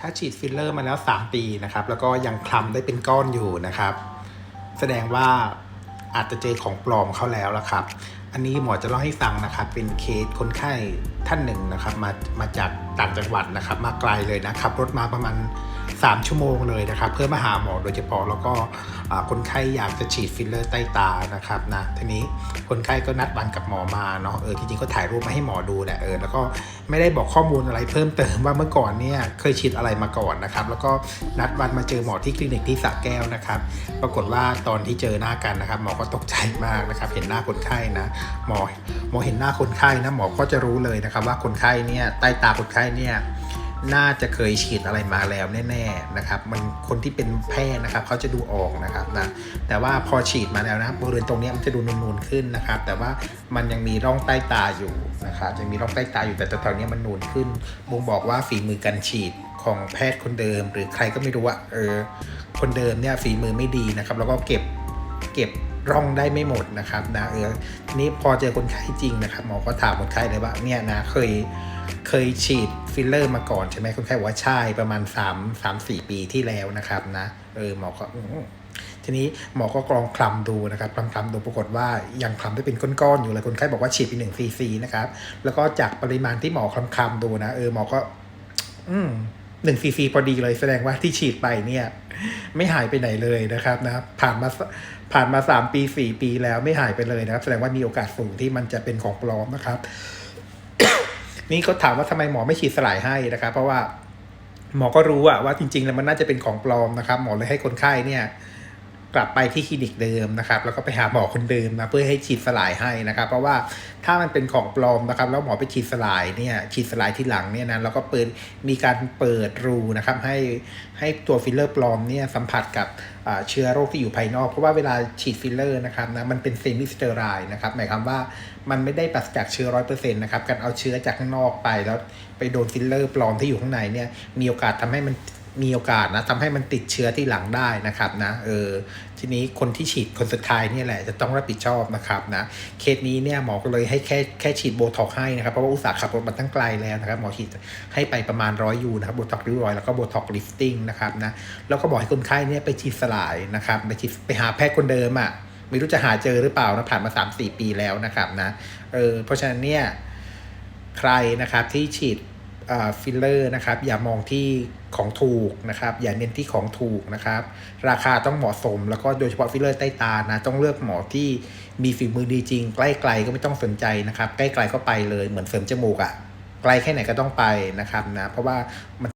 ถ้าฉีดฟิลเลอร์มาแล้ว 3 ปีนะครับ แล้วก็ยังคลำได้เป็นก้อนอยู่นะครับ แสดงว่าอาจจะเจอของปลอมเข้าแล้วละครับ อันนี้หมอจะเล่าให้ฟังนะครับ เป็นเคสคนไข้ท่านหนึ่งนะครับ มามาจาก ต่างจังหวัดนะครับ มาไกลเลยนะขับรถมาประมาณ 3 ชั่วโมงเลยนะครับ เพื่อมาหาหมอโดยเฉพาะแล้วก็คนไข้อยากจะฉีดฟิลเลอร์ใต้ตานะครับนะทีนี้คนไข้ก็นัดวันกับหมอมาเนาะเออจริงๆก็ถ่ายรูปมาให้หมอดูแหละเออแล้วก็ไม่ได้บอกข้อมูลอะไรเพิ่มเติมว่าเมื่อก่อนเนี่ยเคยฉีดอะไรมาก่อนนะครับ แล้วก็นัดวันมาเจอหมอที่คลินิกที่สระแก้วนะครับ ปรากฏว่าตอนที่เจอหน้ากันนะครับ หมอก็ตกใจมากนะครับ เห็นหน้าคนไข้นะหมอหมอเห็นหน้าคนไข้นะหมอก็จะรู้เลยนะครับ ว่าคนไข้เนี่ยใต้ตาคนไข้เนี่ยน่าจะเคยฉีดอะไรมาแล้วแน่ๆนะครับมันคนที่เป็นแพทย์นะครับเขาจะดูออกนะครับนะแต่ว่าพอฉีดมาแล้วนะบริเวณตรงนี้มันจะดูนูนๆขึ้นนะครับ แต่ว่ามันยังมีร่องใต้ตาอยู่นะครับยังมีร่องใต้ตาอยู่แต่แถวๆนี้มันนูนขึ้นบ่งบอกว่าฝีมือการฉีดของแพทย์คนเดิม หรือใครก็ไม่รู้ว่าเออคนเดิมเนี่ยฝีมือไม่ดีนะครับ แล้วก็เก็บเก็บ ร่องได้ไม่หมดนะครับนะเออทีนี้พอเจอคนไข้จริงนะครับหมอก็ถามคนไข้เลยว่าเนี่ยนะเคยเคยฉีดฟิลเลอร์มาก่อนใช่ไหมคนไข้บอกว่าใช่ประมาณ 3 3 4 ปีที่แล้วนะครับนะเออหมอก็ทีนี้หมอก็กรองคลำดูนะครับคลำคลำดูปรากฏว่ายังคลำได้เป็นก้อนๆอยู่เลยคนไข้บอกว่าฉีดไปหนึ่งซีซีนะครับแล้วก็จากปริมาณที่หมอคลำคลำดูนะเออหมอก็ อืม หนึ่งซีซีพอดีเลยแสดงว่าที่ฉีดไปเนี่ย ไม่หายไปไหนเลยนะครับนะผ่านมาผ่านมาสามปีสี่ปีแล้วไม่หายไปเลยนะครับ แสดงว่ามีโอกาสสูงที่มันจะเป็นของปลอมนะครับ นี่เขาถามว่าทำไมหมอไม่ฉีดสลายให้นะครับ เพราะว่าหมอก็รู้อะว่าจริง ๆ แล้วมันน่าจะเป็นของปลอมนะครับ หมอเลยให้คนไข้เนี่ย กลับไปที่คลินิกเดิมนะครับ แล้วก็ไปหาหมอคนเดิมนะเพื่อให้ฉีดสลายให้นะครับ เพราะว่าถ้ามันเป็นของปลอมนะครับ แล้วหมอไปฉีดสลายเนี่ยฉีดสลายที่หลังเนี่ยนะแล้วก็เปิดมีการเปิดรูนะครับ ให้ให้ตัวฟิลเลอร์ปลอมเนี่ยสัมผัสกับเชื้อโรคที่อยู่ภายนอก เพราะว่าเวลาฉีดฟิลเลอร์นะครับนะมันเป็นเซมิสเตอร์ไรด์นะครับหมายความว่ามันไม่ได้ปราศจากเชื้อร้อยเปอร์เซ็นต์นะครับการเอาเชื้อจากข้างนอกไปแล้วไปโดนฟิลเลอร์ปลอมที่อยู่ข้างในเนี่ยมีโอกาสทำให้มัน มีโอกาสนะทำให้มันติดเชื้อที่หลังได้นะครับนะเออทีนี้คนที่ฉีดคนสุดท้ายนี่แหละจะต้องรับผิดชอบนะครับนะเคสนี้เนี่ยหมอก็เลยให้แค่แค่ฉีดโบท็อกให้นะครับเพราะว่าอุตส่าห์ขับรถมาตั้งไกลแล้วนะครับหมอฉีดให้ไปประมาณร้อยยูนะครับโบท็อกริ้วรอยแล้วก็โบท็อกลิฟติ้งนะครับนะแล้วก็บอกให้คนไข้เนี่ยไปฉีดสลายนะครับไปฉีดไปหาแพทย์คนเดิมอะไม่รู้จะหาเจอหรือเปล่านะผ่านมา 3-4 ปีแล้วนะครับนะเออเพราะฉะนั้นเนี่ยใครนะครับที่ฉีด ฟิลเลอร์นะครับ อย่ามองที่ของถูกนะครับ อย่าเน้นที่ของถูกนะครับ ราคาต้องเหมาะสม แล้วก็โดยเฉพาะฟิลเลอร์ใต้ตานะ ต้องเลือกหมอที่มีฝีมือดีจริง ใกล้ไกลก็ไม่ต้องสนใจนะครับ ใกล้ไกลก็ไปเลย เหมือนเสริมจมูกอะ่ะ ไกลแค่ไหนก็ต้องไปนะครับนะ เพราะว่ามัน